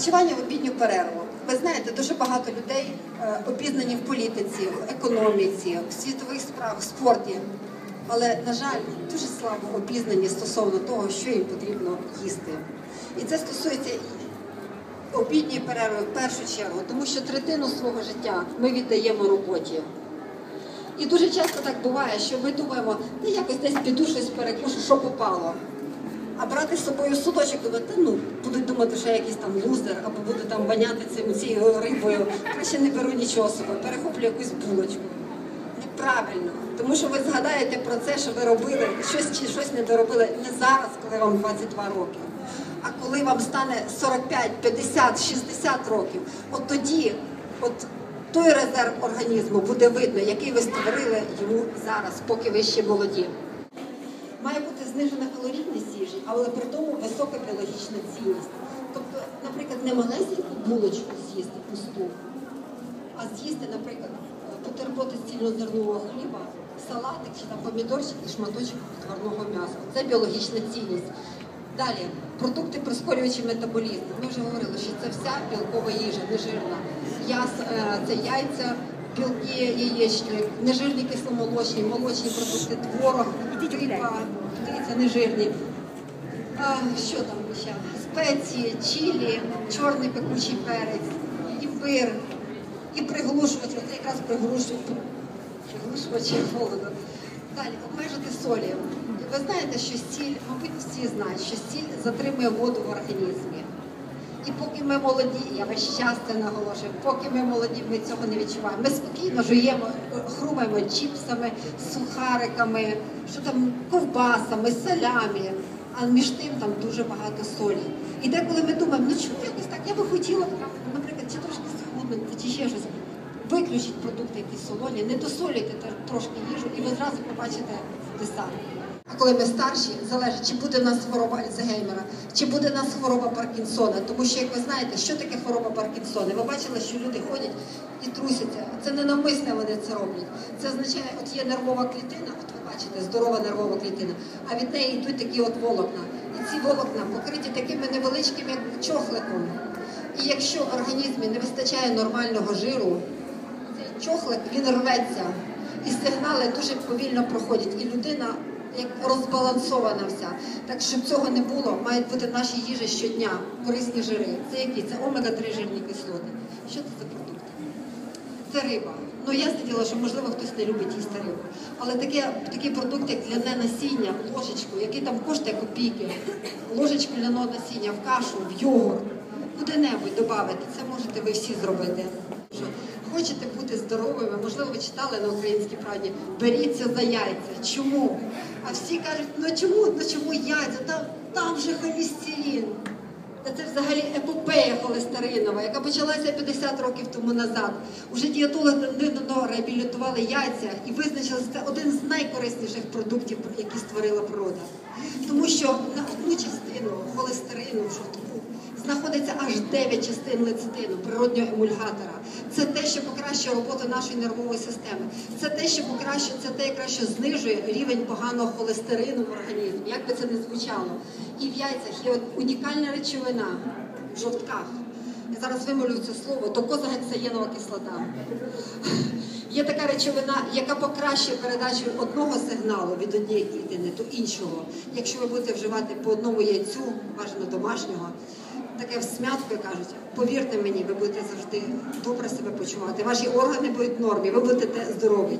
Харчування в обідню перерву. Ви знаєте, дуже багато людей е, обізнані в політиці, в економіці, в світових справах, в спорті. Але, на жаль, дуже слабо обізнані стосовно того, що їм потрібно їсти. І це стосується обідньої перерви в першу чергу, тому що третину свого життя ми віддаємо роботі. І дуже часто так буває, що ми думаємо, та якось десь піду щось перекушу, що попало. А брати з собою судочок, думати, ну, будуть думати, що я якийсь там лузер, або буду там баняти цим цією рибою. Краще не беру нічого з собою, перехоплю якусь булочку. Неправильно. Тому що ви згадаєте про це, що ви робили щось чи щось не доробили не зараз, коли вам 22 роки, а коли вам стане 45, 50, 60 років. От тоді, от той резерв організму буде видно, який ви створили йому зараз, поки ви ще молоді. Знижена калорійність їжі, але при тому висока біологічна цінність. Тобто, наприклад, не малесеньку булочку з'їсти пусту, а з'їсти, наприклад, бутерброди з цільнозернового хліба, салатик чи помідорчик і шматочок тварного м'яса. Це біологічна цінність. Далі, продукти прискорюючи метаболізм. Ми вже говорили, що це вся білкова їжа, нежирна. Яс, е, це яйця, білки яєчні, нежирні кисломолочні, молочні продукти, творог, риба, дивіться, нежирні. А, що там ще? Спеції, чилі, чорний пекучий перець, імбир і приглушувач. Оце якраз приглушують приглушувачі холоду. Далі обмежити солі. Ви знаєте, що сіль, мабуть, всі знають, що сіль затримує воду в організмі. І поки ми молоді, я весь час це наголошую, поки ми молоді, ми цього не відчуваємо. Ми спокійно жуємо, хрумаємо чіпсами, сухариками, що там ковбасами, солями, а між тим там дуже багато солі. І деколи ми думаємо, ну чому якось так, я би хотіла, наприклад, чи трошки схуднути, чи ще щось. Виключіть продукти, які солоні, не досолюйте трошки їжу, і ви зразу побачите десант. А коли ми старші, залежить, чи буде в нас хвороба Альцгеймера, чи буде в нас хвороба Паркінсона. Тому що, як ви знаєте, що таке хвороба Паркінсона? Ви бачили, що люди ходять і трусяться. Це не навмисне вони це роблять. Це означає, от є нервова клітина, от ви бачите, здорова нервова клітина, а від неї йдуть такі от волокна. І ці волокна покриті такими невеличкими як чохликом. І якщо в організмі не вистачає нормального жиру, цей чохлик він рветься. І сигнали дуже повільно проходять. І людина як розбалансована вся. Так щоб цього не було, мають бути в нашій їжі щодня корисні жири. Це які? Це омега-3 жирні кислоти. Що це за продукти? Це риба. Ну я сиділа, що можливо хтось не любить їсти рибу. Але таке, такий продукт, як ляне насіння, ложечку, який там коштує копійки, ложечку ляного насіння в кашу, в йогурт, куди-небудь додати. Це можете ви всі зробити. Що Хочете бути здоровими, можливо, ви читали на українській правді, беріться за яйця. Чому? А всі кажуть, ну чому, ну чому яйця? Там, там же холестерин. Та це взагалі епопея холестеринова, яка почалася 50 років тому назад. Уже дієтологи давно реабілітували яйця і визначили, що це один з найкорисніших продуктів, які створила природа. Тому що на одну частину холестерину жовтку знаходиться аж 9 частин лецитину, природнього емульгатора. Це те, що покращує роботу нашої нервової системи. Це те, що покращує, це те, якраз знижує рівень поганого холестерину в організмі, як би це не звучало. І в яйцях є унікальна речовина в жовтках. Я зараз вимовлю це слово, докозагексаєнова кислота. Є така речовина, яка покращує передачу одного сигналу від однієї клітини до іншого. Якщо ви будете вживати по одному яйцю, бажано домашнього, таке в смятку кажуть, повірте мені, ви будете завжди добре себе почувати. Ваші органи будуть в нормі, ви будете здорові.